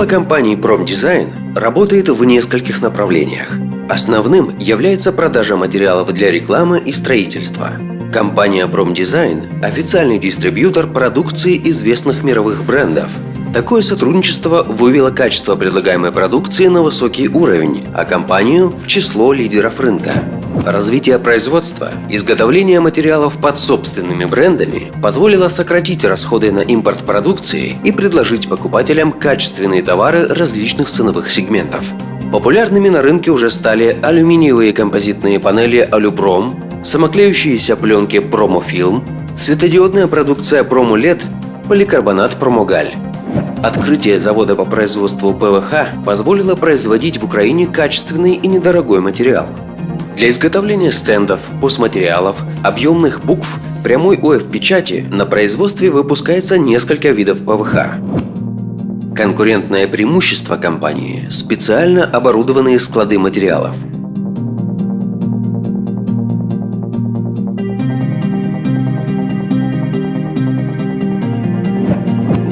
Группа компаний Промдизайн работает в нескольких направлениях. Основным является продажа материалов для рекламы и строительства. Компания Промдизайн – официальный дистрибьютор продукции известных мировых брендов. Такое сотрудничество вывело качество предлагаемой продукции на высокий уровень, а компанию в число лидеров рынка. Развитие производства, изготовление материалов под собственными брендами позволило сократить расходы на импорт продукции и предложить покупателям качественные товары различных ценовых сегментов. Популярными на рынке уже стали алюминиевые композитные панели «Алюпром», самоклеющиеся пленки «Промофилм», светодиодная продукция «Промулет», поликарбонат «Промогаль». Открытие завода по производству ПВХ позволило производить в Украине качественный и недорогой материал. Для изготовления стендов, постматериалов, объемных букв, прямой ОФ-печати на производстве выпускается несколько видов ПВХ. Конкурентное преимущество компании – специально оборудованные склады материалов.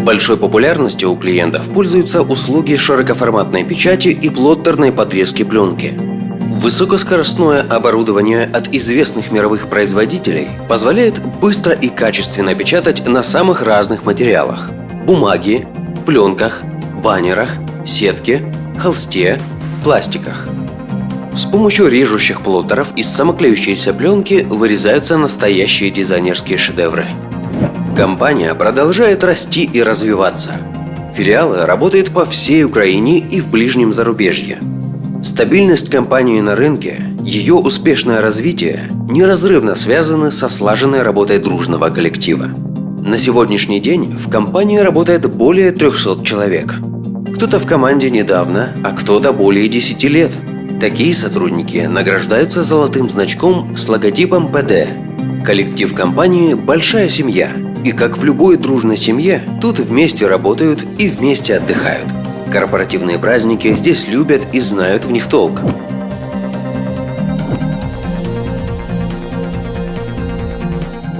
Большой популярностью у клиентов пользуются услуги широкоформатной печати и плоттерной подрезки пленки. Высокоскоростное оборудование от известных мировых производителей позволяет быстро и качественно печатать на самых разных материалах – бумаге, пленках, баннерах, сетке, холсте, пластиках. С помощью режущих плоттеров из самоклеющейся пленки вырезаются настоящие дизайнерские шедевры. Компания продолжает расти и развиваться. Филиалы работают по всей Украине и в ближнем зарубежье. Стабильность компании на рынке, ее успешное развитие неразрывно связаны со слаженной работой дружного коллектива. На сегодняшний день в компании работает более 300 человек. Кто-то в команде недавно, а кто-то более 10 лет. Такие сотрудники награждаются золотым значком с логотипом ПД. Коллектив компании – большая семья. И как в любой дружной семье, тут вместе работают и вместе отдыхают. Корпоративные праздники здесь любят и знают в них толк.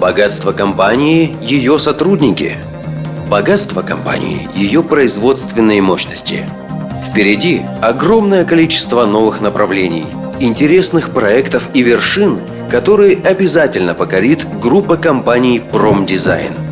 Богатство компании – ее сотрудники. Богатство компании – ее производственные мощности. Впереди огромное количество новых направлений, интересных проектов и вершин, которые обязательно покорит группа компаний «Промдизайн».